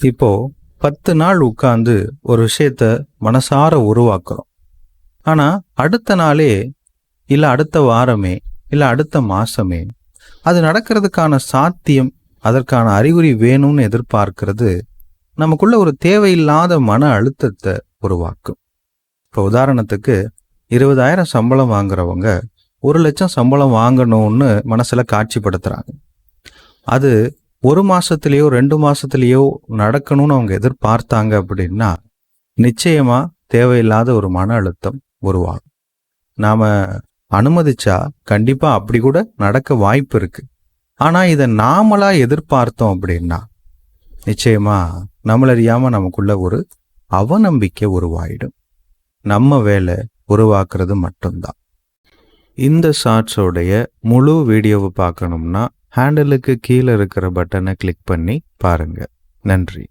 இப்போ பத்து நாள் உட்கார்ந்து ஒரு விஷயத்த மனசார உருவாக்குறோம். ஆனா அடுத்த நாளே இல்ல அடுத்த வாரமே இல்ல அடுத்த மாசமே அது நடக்கிறதுக்கான சாத்தியம் அதற்கான அறிகுறி வேணும்னு எதிர்பார்க்கிறது நமக்குள்ள ஒரு தேவையில்லாத மன அழுத்தத்தை உருவாக்கும். இப்போ உதாரணத்துக்கு இருபதாயிரம் சம்பளம் வாங்குறவங்க ஒரு லட்சம் சம்பளம் வாங்கணும்னு மனசுல காட்சிப்படுத்துறாங்க. அது ஒரு மாசத்திலேயோ ரெண்டு மாசத்திலேயோ நடக்கணும்னு அவங்க எதிர்பார்த்தாங்க அப்படின்னா நிச்சயமா தேவையில்லாத ஒரு மன அழுத்தம் உருவாகும். நாம அனுமதிச்சா கண்டிப்பா அப்படி கூட நடக்க வாய்ப்பு இருக்கு. ஆனா இதை நாமளா எதிர்பார்த்தோம் அப்படின்னா நிச்சயமா நம்மளறியாம நமக்குள்ள ஒரு அவநம்பிக்கை உருவாயிடும். நம்ம வேலை உருவாக்குறது மட்டும்தான். இந்த ஷார்ட்ஸோடைய முழு வீடியோவை பார்க்கணும்னா ஹேண்டலுக்கு கீழே இருக்கிற பட்டனை கிளிக் பண்ணி பாருங்க. நன்றி.